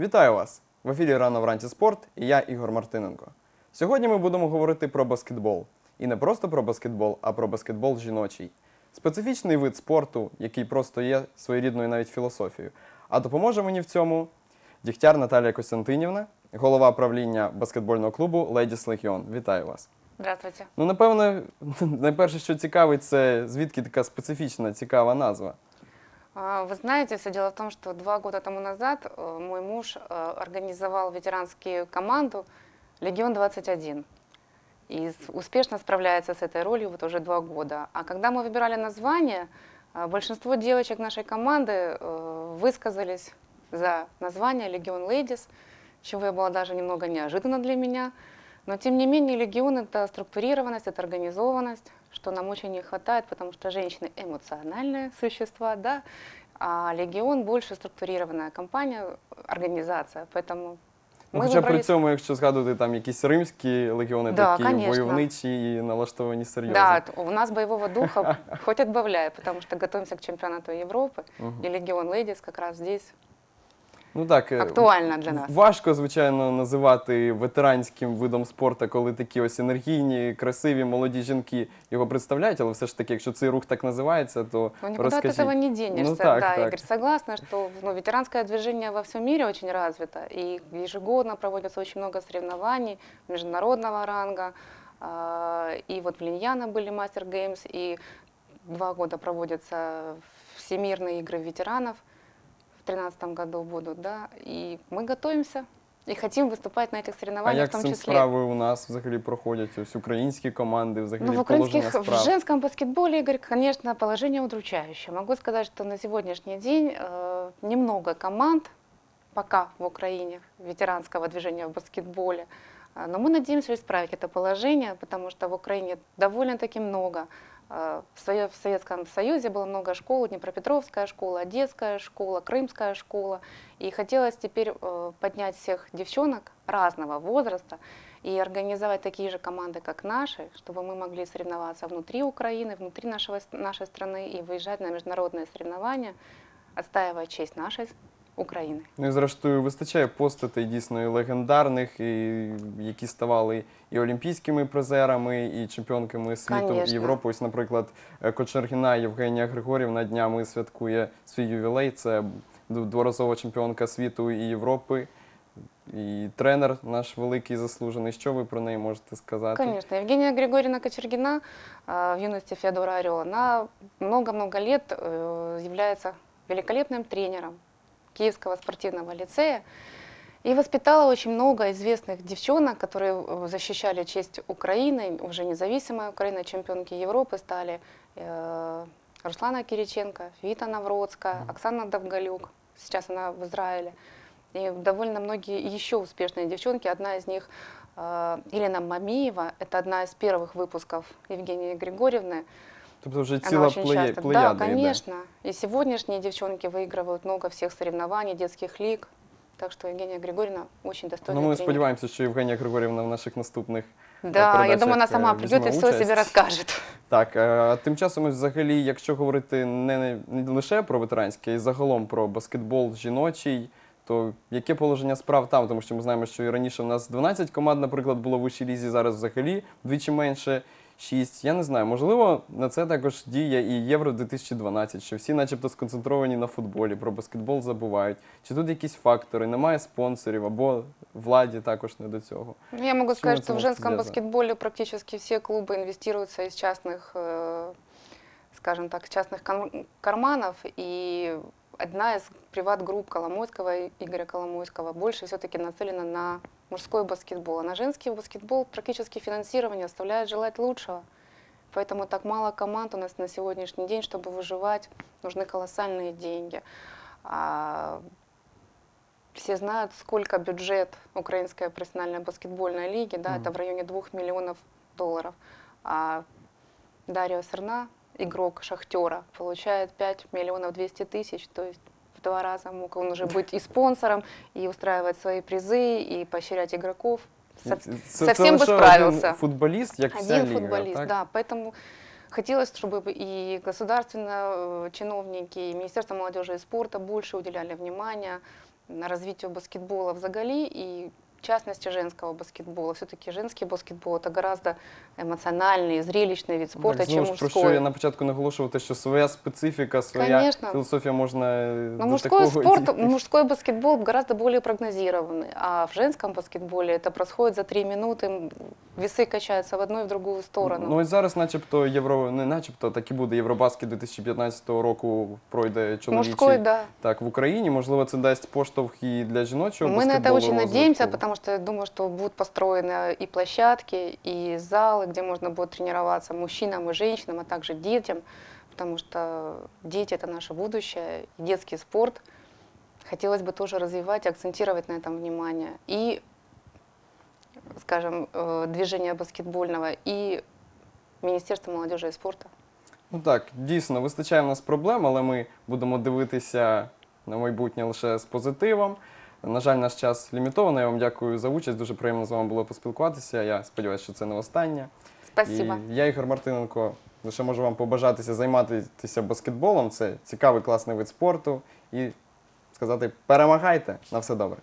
Вітаю вас! В ефірі Рано вранці спорт і я Ігор Мартиненко. Сьогодні ми будемо говорити про баскетбол. І не просто про баскетбол, а про баскетбол жіночий. Специфічний вид спорту, який просто є своєрідною навіть філософією. А допоможе мені в цьому Дігтяр Наталія Костянтинівна, голова правління баскетбольного клубу Ladies Legion. Вітаю вас! Здравствуйте. Ну, напевно, найперше, що цікавить, це звідки така специфічна, цікава назва. А, Вы знаете, все дело в том, что два года тому назад э, мой муж э, организовал ветеранскую команду «Легион-21». И успешно справляется с этой ролью вот уже два года. А когда мы выбирали название, э, большинство девочек нашей команды высказались за название «Легион Ladies», чего я была даже немного неожиданно для меня. Но тем не менее «Легион» — это структурированность, это организованность, что нам очень не хватает, потому что женщины эмоциональные существа, да, а «Легион» больше структурированная компания, организация, поэтому Ну, мы хоча при выбрали- цьому, якщо згадувати там якісь римські легіони, Да, такі конечно. войовничі і налаштовані серйозно. Да, т- у нас боевого духа хоть отбавляй, потому что готовимся к чемпионату Европы, Мгм. и «Легион Лейдис» как раз здесь Ну так, е, актуально для нас. Важко, звичайно, називати ветеранським видом спорту, коли такі ось енергійні, красиві, молоді жінки його представляють, але все ж таки, якщо цей рух так називається, то Ну, никуда розкажіть. от этого не денешься. Ну, так, да, так. Игорь, согласна, что ну, ветеранское движение во всем мире очень развито. И ежегодно проводится очень много соревнований международного ранга. А, И вот в Линьяно были Мастер Геймс, и два года проводятся Всемирные игры ветеранов. В 2013 году будут, да. И мы готовимся и хотим выступать на этих А соревнованиях як в з том цим числе. справи у нас взагалі проходять? Ось українські команди, взагалі Ну, в положення украинских, в справ. женском баскетболе, Игорь, конечно, положение удручающее. Могу сказать, что на сегодняшний день э, немного команд пока в Украине ветеранского движения в баскетболе. А, Но мы надеемся исправить это положение, потому что в Украине довольно-таки много. э, В свое- в Советском Союзе было много школ, Днепропетровская школа, Одесская школа, Крымская школа. И хотелось теперь э, поднять всех девчонок разного возраста и организовать такие же команды, как наши, чтобы мы могли соревноваться внутри Украины, внутри нашего, с- нашей страны и выезжать на международные соревнования, отстаивая честь нашей Украины. Ну і зрештою вистачає постатей дійсно і легендарних, і які ставали і олімпійськими призерами, і чемпіонками світу Конечно. Європи. Ось, наприклад, е, Кочергіна Євгенія Григорівна днями святкує свій ювілей. Це д- дворазова чемпіонка світу і Європи. І тренер наш великий заслужений. Що ви про неї можете сказати? Конечно. Евгения Григорьевна Кочергина э, в юности Феодора Орел, она много-много лет э, является великолепным тренером Киевского спортивного лицея и воспитала очень много известных девчонок, которые э, защищали честь Украины, уже независимой Украины, чемпионки Европы стали э, Руслана Кириченко, Вита Навродская. Оксана Довголюк, сейчас она в Израиле. И довольно многие еще успешные девчонки. Одна из них э, Елена Мамиева, это одна из первых выпусков Евгении Григорьевны. Тобто вже Она ціла очень плея- часто, плеяда да, йде. конечно. И сегодняшние девчонки выигрывают много всех соревнований, детских лиг. Так что Евгения Григорьевна очень Ну, достойная ми тренер. сподіваємося, що Євгенія Григорівна в наших наступних Да, я передачах, думаю, она э, сама візьме придет и все о себе участь. расскажет. Так, е, тим часом, ось взагалі, якщо говорити не, не лише про ветеранське, а й загалом про баскетбол жіночий, то яке положення справ там? Тому що ми знаємо, що і раніше в нас 12 команд, наприклад, було в вищій лізі, зараз взагалі вдвічі менше. 6. Я не знаю, можливо, на це також діє і Євро 2012, що всі начебто сконцентровані на футболі, про баскетбол забувають. Чи тут якісь фактори, немає спонсорів або владі також не до цього? Ну, Я могу С чем сказать, это что в может женском связано? баскетболе практически все клубы инвестируются из частных, э, скажем так, частных кам- карманов. И одна из приват-групп Коломойского, Игоря Коломойского, больше все-таки нацелена на мужской баскетбол. А на женский баскетбол практически финансирование оставляет желать лучшего. Поэтому так мало команд у нас на сегодняшний день, чтобы выживать, нужны колоссальные деньги. А все знают, сколько бюджет Украинской профессиональной баскетбольной лиги, да, Мгм. это в районе 2 миллионов долларов. А Дарио Серна, игрок Шахтера, получает 5 миллионов 200 тысяч, то есть в два раза мог он уже быть и спонсором, и устраивать свои призы, и поощрять игроков. Со- Це- це совсем бы лише справился. Один футболіст, як вся Один ліга, футболист, так? да. Поэтому хотелось, чтобы и государственные э, чиновники, и Министерство молодежи и спорта больше уделяли внимания на развитию баскетбола в Загали и в частности женского баскетбола. Все-таки женский баскетбол это гораздо эмоциональный, зрелищный вид спорта, так, чем знову ж, про що мужской. я на початку наголошував, те, що своя специфіка, своя Конечно. філософія можна е, Но до мужской такого спорт, дійти. мужской баскетбол гораздо более прогнозированный, а в женском баскетболе это происходит за три минуты, м, весы качаются в одну и в другую сторону. Ну ось зараз, начебто, євро не начебто, так і буде Євробаскет 2015 року пройде чоловічий Мужской, да. так в Україні. Можливо, це дасть поштовх і для жіночого Мы на это баскетболу очень розвитку. надеемся, потому что я думаю, что будут построены и площадки, и залы, где можно будет тренироваться мужчинам и женщинам, а также детям, потому что дети это наше будущее, и детский спорт. Хотелось бы тоже развивать, акцентировать на этом внимание. И, скажем, э, движение баскетбольного, и Министерство молодежи и спорта. Ну так, дійсно, вистачає в нас проблем, але ми будемо дивитися на майбутнє лише з позитивом. На жаль, наш час лімітований. Я вам дякую за участь. Дуже приємно з вами було поспілкуватися. Я сподіваюся, що це не останнє. Спасибо. І я, Ігор Мартиненко, лише можу вам побажатися займатися баскетболом. Це цікавий класний вид спорту. І сказати перемагайте на все добре.